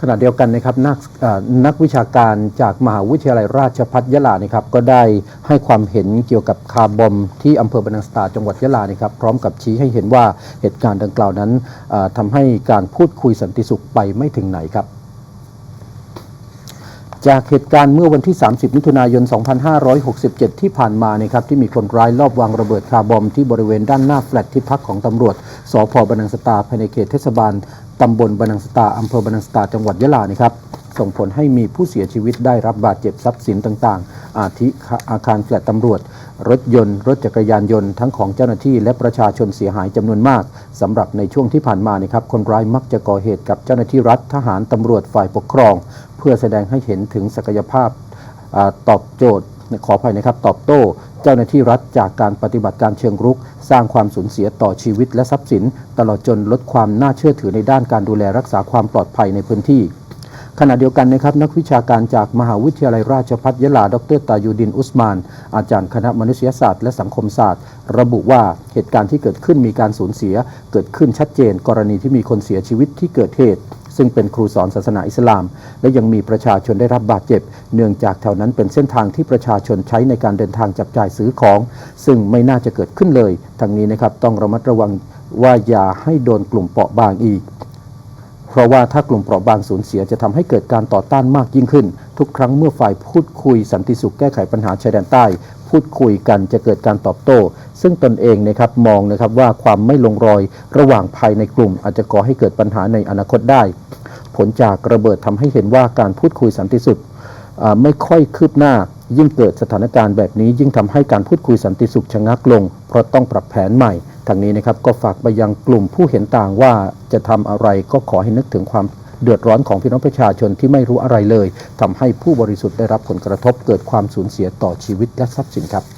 ขณะเดียวกันนะครับนักนักวิชาการจากมหาวิทยาลัยราชภัฏยะลานะครับก็ได้ให้ความเห็นเกี่ยวกับคาร์บอมที่อำเภอบรรนังสตาจังหวัดยะลานะครับพร้อมกับชี้ให้เห็นว่าเหตุการณ์ดังกล่าวนั้นเอ่อทำให้การพูดคุยสันติสุขไปไม่ถึงไหนครับจากเหตุการณ์เมื่อวันที่ 30 มิถุนายน 2567 ที่ผ่านมานะครับที่มีคนร้ายลอบวางระเบิดคาร์บอมที่บริเวณด้านหน้าแฟลตที่พักของตำรวจสพบรรนังสตาภายในเขตเทศบาล ตำบลบรรนังสตาอำเภอบรรนังสตาจังหวัดยะลานะครับส่งผลให้มีผู้เสียชีวิตได้รับบาดเจ็บทรัพย์สินต่างๆ อาทิอาคารแฟลตตำรวจ รถยนต์ รถจักรยานยนต์ทั้งของเจ้าหน้าที่และประชาชนเสียหายจำนวนมากสำหรับในช่วงที่ผ่านมานะครับคนร้ายมักจะก่อเหตุกับเจ้าหน้าที่รัฐทหารตำรวจฝ่ายปกครอง เพื่อแสดงให้เห็นถึงศักยภาพอตอบโจทย์ ขออภัยนะครับตอบโต้ เจ้าหน้าที่รัฐจากการปฏิบัติการเชิงรุก สร้างความสูญเสียต่อชีวิตและทรัพย์สิน ตลอดจนลดความน่าเชื่อถือในด้านการดูแลรักษาความปลอดภัยในพื้นที่ขณะเดียวกันนะครับนักวิชาการจากมหาวิทยาลัยราชภัฏยะลา ดรตายูดินอุสมาน อาจารย์คณะมนุษยศาสตร์และสังคมศาสตร์ ระบุว่าเหตุการณ์ที่เกิดขึ้นมีการสูญเสีย เกิดขึ้นชัดเจน กรณีที่มีคนเสียชีวิตที่เกิดเหตุ ซึ่งเป็นครูสอนศาสนาอิสลาม และยังมีประชาชนได้รับบาดเจ็บ เนื่องจากแถวนั้นเป็นเส้นทางที่ประชาชนใช้ในการเดินทางจับจ่ายซื้อของ ซึ่งไม่น่าจะเกิดขึ้นเลยทั้งนี้นะครับต้องระมัดระวังว่าอย่าให้โดนกลุ่มเปราะบางอีกเพราะว่าถ้ากลุ่มเปราะบางสูญเสียจะทำให้เกิดการต่อต้านมากยิ่งขึ้น ทุกครั้งเมื่อฝ่ายพูดคุยสันติสุขแก้ไขปัญหาชายแดนใต้ พูดคุยกันจะเกิดการตอบโต้ ซึ่งตนเองนะครับมองนะครับว่าความไม่ลงรอยระหว่างภายในกลุ่มอาจจะก่อให้เกิดปัญหาในอนาคตได้ ผลจากระเบิดทำให้เห็นว่าการพูดคุยสันติสุขไม่ค่อยคืบหน้า ยิ่งเกิดสถานการณ์แบบนี้ ยิ่งทำให้การพูดคุยสันติสุขชะงักลง เพราะต้องปรับแผนใหม่ทางนี้นะครับก็ฝากไปยังกลุ่มผู้เห็นต่างว่าจะทำอะไรก็ขอให้นึกถึงความเดือดร้อนของพี่น้องประชาชนที่ไม่รู้อะไรเลยทำให้ผู้บริสุทธิ์ได้รับผลกระทบเกิดความสูญเสียต่อชีวิตและทรัพย์สินครับ